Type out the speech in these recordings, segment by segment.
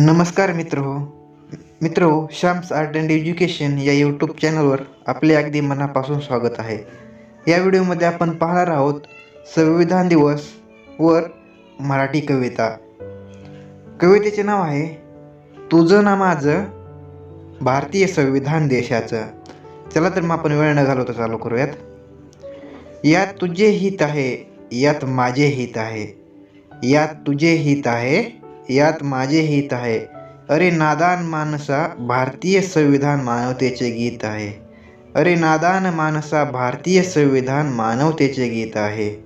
नमस्कार मित्र हो. मित्र हो शाम्स आर्ट अँड एज्युकेशन या यूट्यूब चॅनलवर आपले अगदी मनापासून स्वागत आहे. या व्हिडिओमध्ये आपण पाहणार आहोत संविधान दिवस वर मराठी कविता. कवितेचे नाव आहे तुझं ना माझं भारतीय संविधान देशाचं. चला तर मग आपण वेळ न घालवता चालू करूयात. यात तुझे हित आहे यात माझे हित आहे यात तुझे हित आहे यात माझे हित आहे. अरे नादान मानसा भारतीय संविधान मानवतेचे गीत आहे. अरे नादान मानसा भारतीय संविधान मानवतेचे गीत आहे.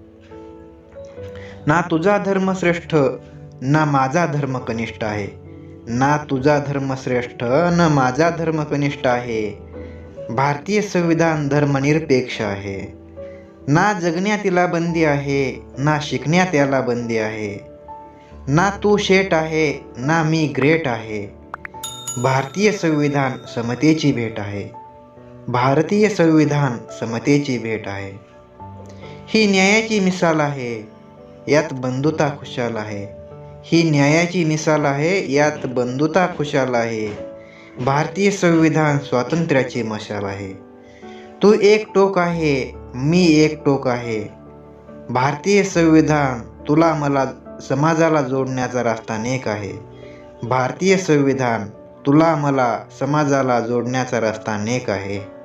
ना तुझा धर्म श्रेष्ठ ना माझा धर्म कनिष्ठ आहे. ना तुझा धर्म श्रेष्ठ न माझा धर्म कनिष्ठ आहे. भारतीय संविधान धर्मनिरपेक्ष आहे. ना जगण्यात तिला बंदी आहे ना शिकण्यात याला बंदी आहे. ना तू शेट आहे ना मी ग्रेट आहे. भारतीय संविधान समतेची भेट आहे. भारतीय संविधान समतेची भेट आहे. ही न्यायाची मिसाल आहे यात बंधुता खुशाल आहे. ही न्यायाची मिसाल आहे यात बंधुता खुशाल आहे. भारतीय संविधान स्वातंत्र्याची मशाल आहे. तू एक टोक आहे मी एक टोक आहे. भारतीय संविधान तुला मला समाजाला जोडण्याचा रस्ता नेक आहे. भारतीय संविधान तुला मला समाजाला जोडण्याचा रस्ता नेक आहे.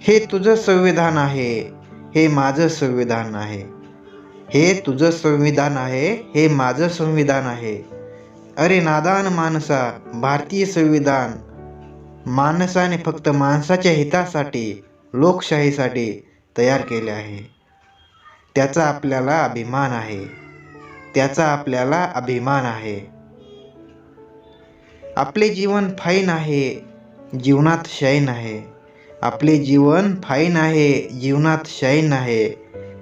हे तुझं संविधान आहे हे माझं संविधान आहे. हे तुझं संविधान आहे हे माझं संविधान आहे. अरे नादान माणसा भारतीय संविधान माणसाने फक्त माणसाच्या हितासाठी लोकशाहीसाठी तयार केले आहे. त्याचा आपल्याला अभिमान आहे. त्याचा आपल्याला अभिमान आहे. आपले जीवन फाईन आहे जीवनात शाईन आहे. आपले जीवन फाईन आहे जीवनात शाईन आहे.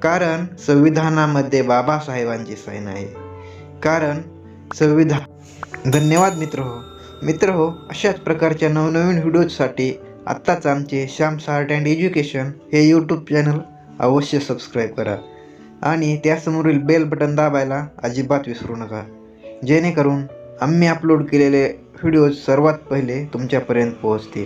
कारण संविधानामध्ये बाबासाहेबांची साईन आहे. कारण संविधान धन्यवाद मित्र हो. मित्र हो अशाच प्रकारच्या नवनवीन व्हिडिओजसाठी आत्ताच आमचे श्याम सार्ट अँड एज्युकेशन हे यूट्यूब चॅनल अवश्य सबस्क्राईब करा. आणि त्यासमोरील बेल बटन दाबायला अजिबात विसरू नका. जेणेकरून आम्ही अपलोड केलेले व्हिडिओज सर्वात पहिले तुमच्यापर्यंत पोहोचतील.